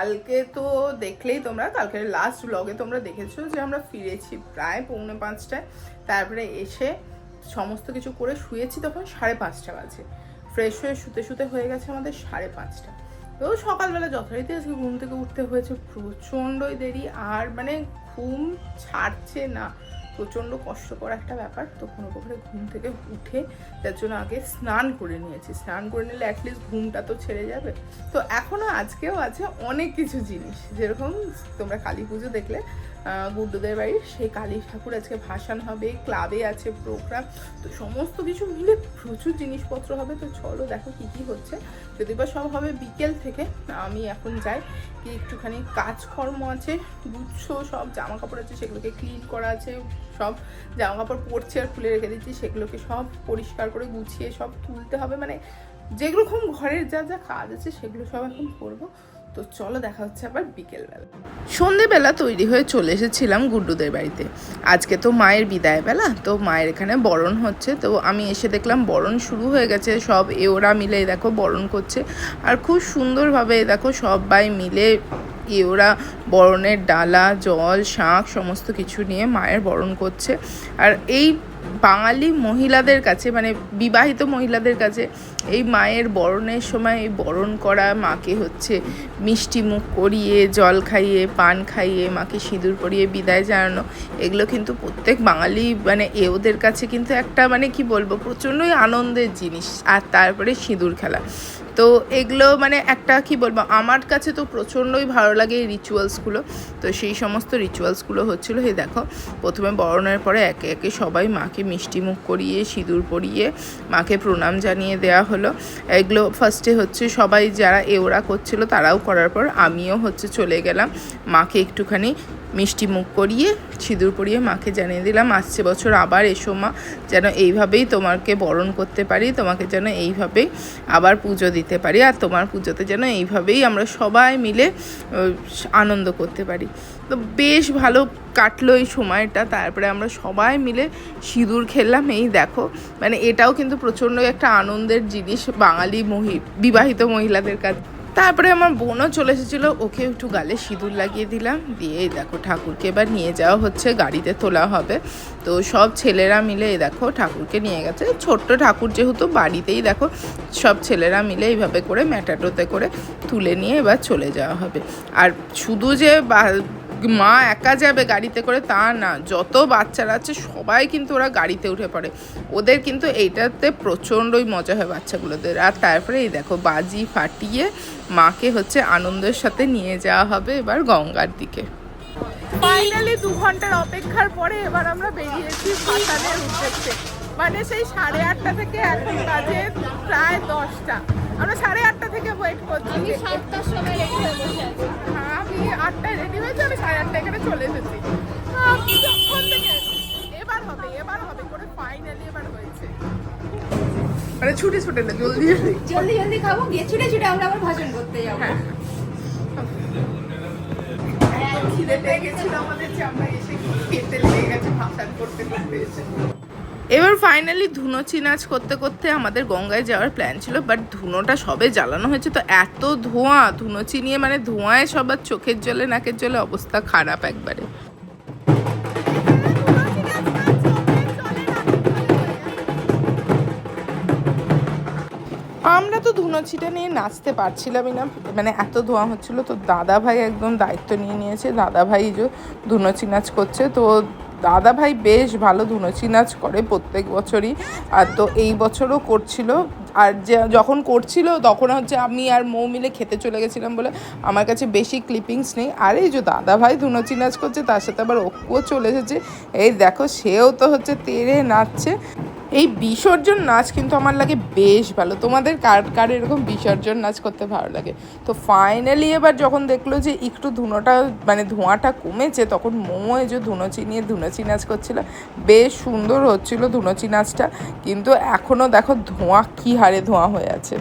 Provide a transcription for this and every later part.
কালকে তো দেখলেই তোমরা কালকে লাস্ট ব্লগে তোমরা দেখেছ যে আমরা ফিরেছি প্রায় পৌনে পাঁচটায়। তারপরে এসে সমস্ত কিছু করে শুয়েছি তখন সাড়ে পাঁচটা বাজে। ফ্রেশ হয়ে শুতে শুতে হয়ে গেছে আমাদের সাড়ে পাঁচটা। তো সকালবেলা যথারীতি আজকে ঘুম থেকে উঠতে হয়েছে প্রচণ্ডই দেরি, আর মানে ঘুম ছাড়ছে না। প্রচণ্ড কষ্টকর একটা ব্যাপার। তো কোনো প্রকারে ঘুম থেকে উঠে তার জন্য আগে স্নান করে নিয়েছি। স্নান করে নিলে অ্যাটলিস্ট ঘুমটা তো ছেড়ে যাবে। তো এখনও আজকেও আছে অনেক কিছু জিনিস। যেরকম তোমরা কালী পুজো দেখলে গুড্ডুদের বাড়ির সেই কালী ঠাকুর আজকে ভাসান হবে, ক্লাবে আছে প্রোগ্রাম তো সমস্ত কিছু মিলে প্রচুর জিনিসপত্র হবে। তো চলো দেখো কি কি হচ্ছে। যদি বা সব হবে বিকেল থেকে, আমি এখন যাই। কি একটুখানি কাজকর্ম আছে, গুচ্ছ সব জামা কাপড় আছে, সেগুলোকে ক্লিন করা আছে, সব জামা কাপড় পরছে আর খুলে রেখে দিচ্ছি, সেগুলোকে সব পরিষ্কার করে গুছিয়ে সব তুলতে হবে। মানে যেরকম ঘরের যা যা কাজ আছে, সেগুলো সব এখন করব। তো চলো দেখা হচ্ছে আবার বিকেলবেলা। সন্ধেবেলা তৈরি হয়ে চলে এসেছিলাম গুড্ডুদের বাড়িতে। আজকে তো মায়ের বিদায় বেলা তো মায়ের এখানে বরণ হচ্ছে। তো আমি এসে দেখলাম বরণ শুরু হয়ে গেছে, সব এ ওরা মিলে দেখো বরণ করছে। আর খুব সুন্দরভাবে দেখো সবাই মিলে এ ওরা বরণের ডালা, জল, শাঁখ, সমস্ত কিছু নিয়ে মায়ের বরণ করছে। আর এই বাঙালি মহিলাদের কাছে মানে বিবাহিত মহিলাদের কাছে এই মায়ের বরণের সময় এই বরণ করা, মাকে হচ্ছে মিষ্টি মুখ করিয়ে, জল খাইয়ে, পান খাইয়ে, মাকে সিঁদুর পরিয়ে বিদায় জানানো, এগুলো কিন্তু প্রত্যেক বাঙালি মানে এ ওদের কাছে কিন্তু একটা মানে কি বলব প্রচণ্ডই আনন্দের জিনিস। আর তারপরে সিঁদুর খেলা। তো এগুলো মানে একটা কি বলব, আমার কাছে তো প্রচণ্ডই ভালো লাগে এই রিচুয়ালসগুলো তো সেই সমস্ত রিচুয়ালসগুলো হচ্ছিল, হে দেখো, প্রথমে বরণের পরে একে একে সবাই মাকে মিষ্টি মুখ করিয়ে, সিঁদুর পরিয়ে, মাকে প্রণাম জানিয়ে দেওয়া হলো। এগুলো ফার্স্টে হচ্ছে সবাই যারা এওরা করছিল তারাও করার পর আমিও হচ্ছে চলে গেলাম। মাকে একটুখানি মিষ্টি মুখ করিয়ে সিঁদুর পরিয়ে মাকে জানিয়ে দিলাম, আসছে বছর, আবার এসো মা, যেন এইভাবেই তোমাকে বরণ করতে পারি, তোমাকে যেন এইভাবেই আবার পুজো দিতে পারি, আর তোমার পুজোতে যেন এইভাবেই আমরা সবাই মিলে আনন্দ করতে পারি। তো বেশ ভালো কাটলো এই সময়টা, তারপরে আমরা সবাই মিলে সিঁদুর খেললাম। এই দেখো মানে এটাও কিন্তু প্রচণ্ড একটা আনন্দের জিনিস বাঙালি মহি, বিবাহিত মহিলাদের কাছে তারপরে আমার বোনও চলে এসেছিল, ওকে একটু গালে সিঁদুর লাগিয়ে দিলাম। দিয়ে দেখো ঠাকুরকে এবার নিয়ে যাওয়া হচ্ছে, গাড়িতে তোলা হবে। তো সব ছেলেরা মিলে এই দেখো ঠাকুরকে নিয়ে গেছে। ছোট্ট ঠাকুর যেহেতু বাড়িতেই দেখো, সব ছেলেরা মিলে এইভাবে করে ম্যাটাটোতে করে তুলে নিয়ে এবার চলে যাওয়া হবে। আর শুধু যে মা একা যাবে গাড়িতে করে তা না, যত বাচ্চারা আছে সবাই কিন্তু ওরা গাড়িতে উঠে পড়ে। ওদের কিন্তু এইটাতে প্রচণ্ডই মজা হয় বাচ্চাগুলোদের। আর তারপরে এই দেখো, বাজি ফাটিয়ে মাকে হচ্ছে আনন্দের সাথে নিয়ে যাওয়া হবে এবার গঙ্গার দিকে। ফাইনালি দু ঘণ্টার অপেক্ষার পরে এবার আমরা বেরিয়েছি ভাসানের উদ্দেশ্যে। মানে সেই সাড়ে আটটা থেকে এখন বাজে প্রায় দশটা। আমরা সাড়ে আটটা থেকে ওয়েট করছি। আমি সাতটার সময় রেডি হয়ে বসে আছি। হ্যাঁ, আমি আটটায় রেডি হয়েছি আমি সাড়ে আটটা এখানে চলে এসেছি। থেকে এবার হবে এবার হবে করে ফাইনালি এবার হয়েছে। মানে ছুটে ছুটে না জলদি জলদি। জলদি জলদি খাব গিয়ে ছুটে ছুটে আমরা আবার ভাষণ করতে যাব। হ্যাঁ খিদে পেয়ে গেছিল আমাদের যে আমরা এসে খেতে লেগে গেছে ভাষণ করতে করতে এসে। এবার ফাইনালি ধুনোচি নাচ করতে করতে আমাদের গঙ্গায় যাওয়ার প্ল্যান ছিল বাট ধুনোটা সবে জ্বালানো হয়েছে, তো এত ধোঁয়া ধুনোচি নিয়ে মানে ধোঁয়ায় সবার চোখের জলে, নাকের জলে অবস্থা খারাপ একবারে। আমরা তো ধুনোচিটা নিয়ে নাচতে পারছিলামই না মানে এত ধোঁয়া হচ্ছিল, তো দাদা ভাই একদম দায়িত্ব নিয়ে নিয়েছে দাদা ভাই যে ধুনোচি নাচ করছে, তো দাদা ভাই বেশ ভালো ধুনুচি নাচ করে প্রত্যেক বছরই। আর তো এই বছরও করছিল। আর যে যখন করছিল, তখন হচ্ছে আমি আর মৌ মিলে খেতে চলে গেছিলাম বলে আমার কাছে বেশি ক্লিপিংস নেই। আর এই যে দাদা ভাই ধুনুচি নাচ করছে, তার সাথে আবার ওকুও চলে এসেছে। এই দেখো, সেও তো হচ্ছে তেরে নাচছে। এই বিসর্জন নাচ কিন্তু আমার লাগে বেশ ভালো। তোমাদের কার কার এরকম বিসর্জন নাচ করতে ভালো লাগে? তো ফাইনালি এবার যখন দেখল যে একটু ধুনোটা মানে ধোঁয়াটা কমেছে, তখন মোমো যে ধুনোচি নিয়ে ধুনোচি নাচ করছিল। বেশ সুন্দর হচ্ছিল ধুনোচি নাচটা, কিন্তু এখনও দেখো ধোঁয়া কী হারে ধোঁয়া হয়ে আছে।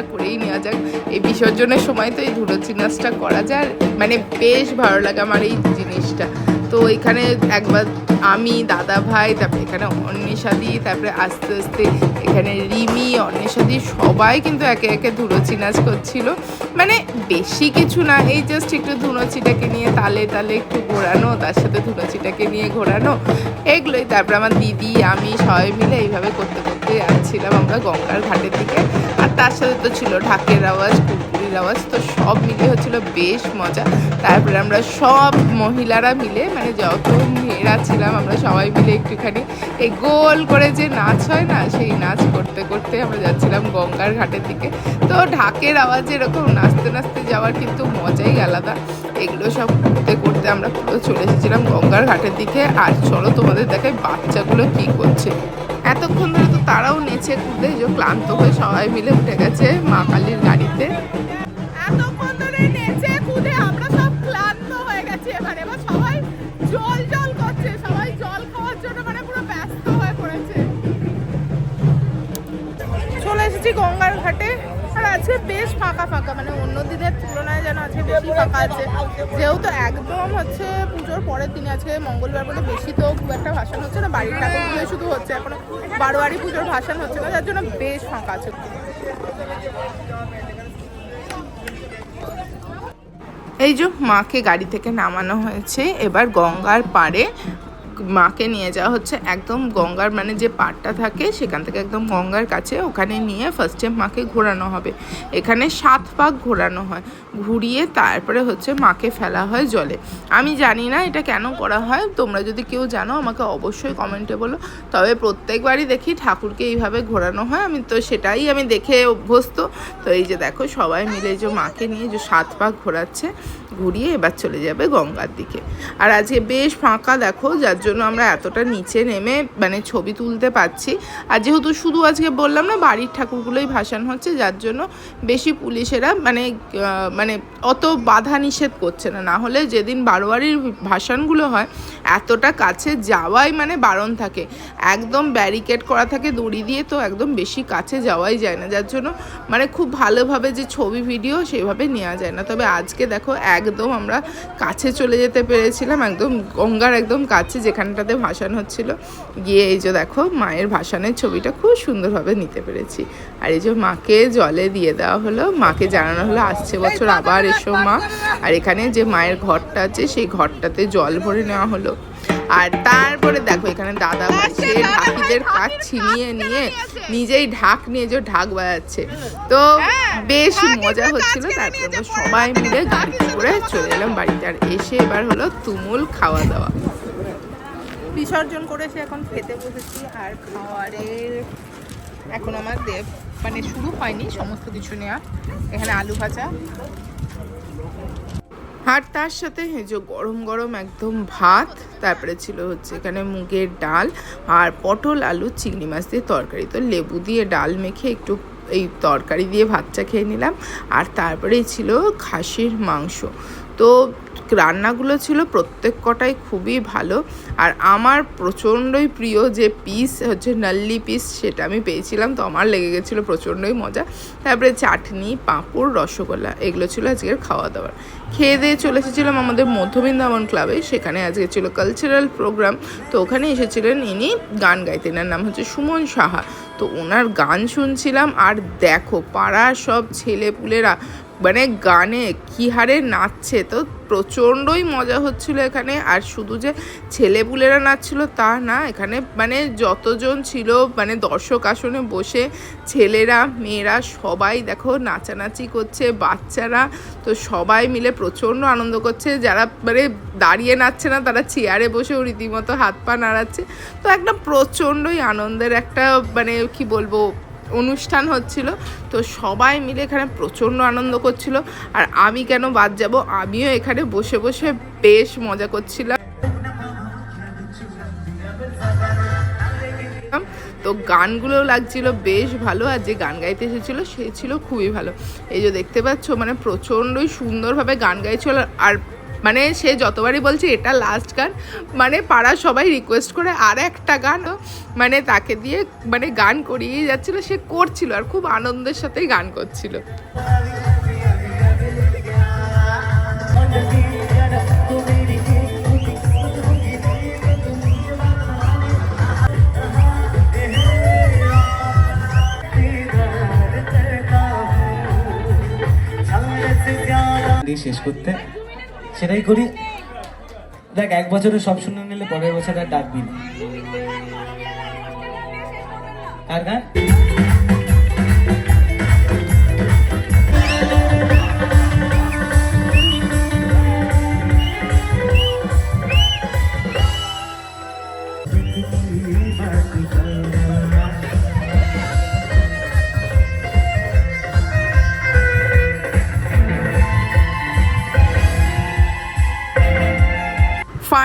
নাচটা করেই নেওয়া যাক। এই বিসর্জনের সময় তো এই ধুলোচি নাচটা করা যায়। মানে বেশ ভালো লাগে আমার এই জিনিসটা। তো এখানে একবার আমি, দাদা ভাই, তারপরে এখানে অন্বেষাদি তারপরে আস্তে আস্তে এখানে রিমি অন্বেষাদি সবাই কিন্তু একে একে ধুলোচি নাচ করছিল। মানে বেশি কিছু না, এই জাস্ট একটু ধুনোচিটাকে নিয়ে তালে তালে একটু ঘোরানো, তার সাথে ধুনোচিটাকে নিয়ে ঘোরানো, এগুলোই। তারপরে আমার দিদি, আমি সবাই মিলে এইভাবে করতে করতে যাচ্ছিলাম আমরা গঙ্গার ঘাটের দিকে। আর তার সাথে তো ছিল ঢাকের আওয়াজ কুরকুরির আওয়াজ, তো সব মিলে হচ্ছিল বেশ মজা। তারপরে আমরা সব মহিলারা মিলে মানে যত মেয়েরা ছিলাম, আমরা সবাই মিলে একটুখানি এই গোল করে যে নাচ হয় না, সেই নাচ করতে করতে আমরা যাচ্ছিলাম গঙ্গার ঘাটের দিকে। তো ঢাকের আওয়াজে এরকম, নাচতে নাচতে যাওয়ার কিন্তু মজাই আলাদা। এগুলো সব করতে করতে আমরা পুরো চলে এসেছিলাম গঙ্গার ঘাটের দিকে। আর চলো তোমাদের দেখাই বাচ্চাগুলো কি করছে। এতক্ষণ ধরে তো তারাও নেচে কুদে যে ক্লান্ত হয়ে সবাই মিলে উঠে গেছে মা কালীর গাড়িতে। এতক্ষণ এসেছি গঙ্গার ঘাটে। আর আজকে বেশ ফাঁকা ফাঁকা মানে অন্য দিনের তুলনায় যেন আজকে বেশি ফাঁকা আছে। যেহেতু একদম হচ্ছে পুজোর পরের দিনে আজকে মঙ্গলবার বলে বেশি তো খুব একটা ভাষণ হচ্ছে না, বাড়ির ঠাকুরগুলো শুধু হচ্ছে। এখন বারোয়ারি পুজোর ভাষণ হচ্ছে না, যার জন্য বেশ ফাঁকা আছে। এই যে মাকে গাড়ি থেকে নামানো হয়েছে, এবার গঙ্গার পাড়ে মাকে নিয়ে যাওয়া হচ্ছে একদম গঙ্গার মানে যে পাড়টা থাকে সেখান থেকে একদম গঙ্গার কাছে ওখানে নিয়ে ফার্স্টে মাকে ঘোরানো হবে। এখানে সাত পাক ঘোরানো হয়, ঘুরিয়ে তারপরে হচ্ছে মাকে ফেলা হয় জলে। আমি জানি না এটা কেন করা হয়, তোমরা যদি কেউ জানো আমাকে অবশ্যই কমেন্টে বলো। তবে প্রত্যেকবারই দেখি ঠাকুরকে এইভাবে ঘোরানো হয়, আমি তো সেটাই আমি দেখে অভ্যস্ত। তো এই যে দেখো সবাই মিলে যে মাকে নিয়ে যে সাত পাক ঘোরাচ্ছে, ঘুরিয়ে এবার চলে যাবে গঙ্গার দিকে। আর আজকে বেশ ফাঁকা দেখো, যার জন্য আমরা এতটা নিচে নেমে মানে ছবি তুলতে পারছি। আর যেহেতু শুধু আজকে বললাম না, বাড়ির ঠাকুরগুলোই ভাসান হচ্ছে, যার জন্য বেশি পুলিশেরা মানে মানে অত বাধা নিষেধ করছে না। না হলে যেদিন বারোয়ারির ভাসানগুলো হয়, এতটা কাছে যাওয়াই মানে বারণ থাকে। একদম ব্যারিকেড করা থাকে, দড়ি দিয়ে তো একদম বেশি কাছে যাওয়াই যায় না। যার জন্য মানে খুব ভালোভাবে যে ছবি, ভিডিও সেভাবে নেওয়া যায় না। তবে আজকে দেখো একদম আমরা কাছে চলে যেতে পেরেছিলাম, একদম গঙ্গার একদম কাছে যেখানটাতে ভাসান হচ্ছিল, গিয়ে এই যে দেখো মায়ের ভাসানের ছবিটা খুব সুন্দরভাবে নিতে পেরেছি। আর এই যে মাকে জলে দিয়ে দেওয়া হলো, মাকে জানানো হলো, আসছে বছর আবার এসো মা। আর এখানে যে মায়ের ঘরটা আছে, সেই ঘরটাতে জল ভরে নেওয়া হলো। আর তারপরে দেখো এখানে দাদা বসে ঢাকিদের কাজ ছিনিয়ে নিয়ে নিজেই ঢাক নিয়ে যে ঢাক বাজাচ্ছে। তো বেশ মজা হচ্ছিল তারপরে সবাই মিলে গাড়িতে করে চলে এলাম বাড়িতে। আর এসে এবার হলো তুমুল খাওয়া দাওয়া। বিসর্জন করে এসে এখন খেতে বসেছি, আর খাওয়ারের এখন আমার দেব। মানে শুরু হয়নি সমস্ত কিছু নেওয়া এখানে আলু ভাজা। আর তার সাথে যে গরম গরম একদম ভাত, তারপরে ছিল হচ্ছে এখানে মুগের ডাল আর পটল, আলু, চিংড়ি মাছ দিয়ে তরকারি। তো লেবু দিয়ে ডাল মেখে একটু এই তরকারি দিয়ে ভাতটা খেয়ে নিলাম। আর তারপরেই ছিল খাসির মাংস। তো রান্নাগুলো ছিল প্রত্যেক কটাই খুবই ভালো। আর আমার প্রচণ্ডই প্রিয় যে পিস হচ্ছে নাল্লি পিস সেটা আমি পেয়েছিলাম, তো আমার লেগে গেছিল প্রচণ্ডই মজা। তারপরে চাটনি, পাঁপড়, রসগোল্লা, এগুলো ছিল আজকের খাওয়া দাওয়ার খেয়ে দিয়ে চলে এসেছিলাম আমাদের মধ্য বৃন্দাবন ক্লাবে সেখানে আজকে ছিল কালচারাল প্রোগ্রাম তো ওখানে এসেছিলেন ইনি গান গাইতেন, এনার নাম হচ্ছে সুমন সাহা। তো ওনার গান শুনছিলাম, আর দেখো পাড়ার সব ছেলেপুলেরা মানে গানে কী হারে নাচছে? তো প্রচণ্ডই মজা হচ্ছিল এখানে। আর শুধু যে ছেলেপুলেরা নাচছিল তা না, এখানে মানে যতজন ছিল মানে দর্শক আসনে বসে, ছেলেরা, মেয়েরা সবাই দেখো নাচানাচি করছে, বাচ্চারা তো সবাই মিলে প্রচণ্ড আনন্দ করছে। যারা মানে দাঁড়িয়ে নাচছে না, তারা চেয়ারে বসেও রীতিমতো হাত পা নাড়াচ্ছে। তো একটা প্রচণ্ডই আনন্দের একটা মানে কি বলব অনুষ্ঠান হচ্ছিল, তো সবাই মিলে এখানে প্রচণ্ড আনন্দ করছিল। আর আমি কেন বাদ যাব? আমিও এখানে বসে বসে বেশ মজা করছিলাম। তো গানগুলো লাগছিল বেশ ভালো, আর যে গান গাইতে এসেছিল সে ছিল খুবই ভালো। এই যে দেখতে পাচ্ছ মানে প্রচণ্ডই সুন্দরভাবে গান গাইছিল, আর মানে সে যতবারই বলছে, এটা লাস্ট গান। মানে পাড়ার সবাই রিকোয়েস্ট করে, আর একটা গান। মানে তাকে দিয়ে মানে গান করিয়ে যাচ্ছিল, সে করছিল আর খুব আনন্দের সাথেই গান করছিল। শেষ করতে সেটাই করি। দেখ, এক বছরে সব শুনে নিলে পরের বছর আর ডাকবি না। আর গান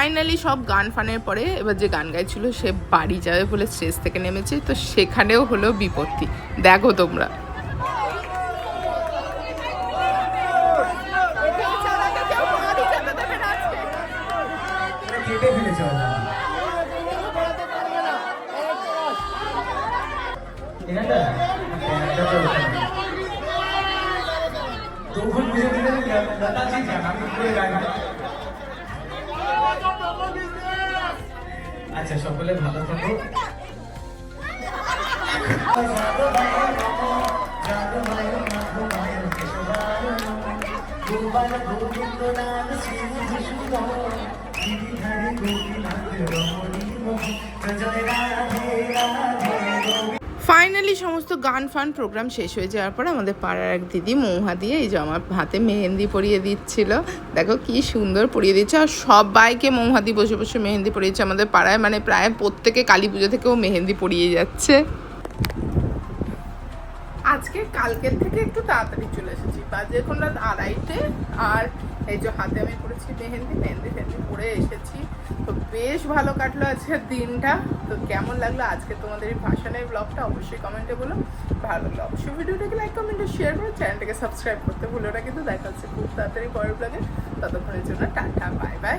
ফাইনালি সব গান ফানের পরে এবার যে গান গাইছিল সে বাড়ি যাবে বলে স্টেজ থেকে নেমেছে, তো সেখানেও হলো বিপত্তি। দেখো তোমরা ওরা। এখানটা? এখানটা তো ওখানে। তখন বুঝে দিলে দাদা ঠিক আছে, আমি পুরো গান গাই। আচ্ছা সকলে ভালো থাকো ফাইনালি সমস্ত গান ফান প্রোগ্রাম শেষ হয়ে যাওয়ার পর আমাদের পাড়ার এক দিদি মৌহা দিয়ে এই যে আমার হাতে মেহেন্দি পরিয়ে দিচ্ছিল। দেখো কি সুন্দর পরিয়ে দিচ্ছে আর সবাইকে মৌহাদি বসে বসে মেহেন্দি পরিয়েছে আমাদের পাড়ায়। মানে প্রায় প্রত্যেকে কালী পুজো থেকেও মেহেন্দি পরিয়ে যাচ্ছে। আজকে কালকের থেকে একটু তাড়াতাড়ি চলে এসেছি। বাজে এখন রাত আড়াইটে আর এই যে হাতে আমি করেছি মেহেন্দি মেহেন্দি ফেহেন্দি পরে এসেছি। তো বেশ ভালো কাটলো আজকের দিনটা। তো কেমন লাগল আজকে তোমাদের এই ভাষণের ব্লগটা অবশ্যই কমেন্টে বলো। ভালো লাগল অবশ্যই ভিডিওটাকে লাইক কমেন্টে শেয়ার করো। চ্যানেলটাকে সাবস্ক্রাইব করতে ভুলো না কিন্তু দেখা হচ্ছে খুব তাড়াতাড়ি পরের ব্লগে ততক্ষণের জন্য টাটা বাই বাই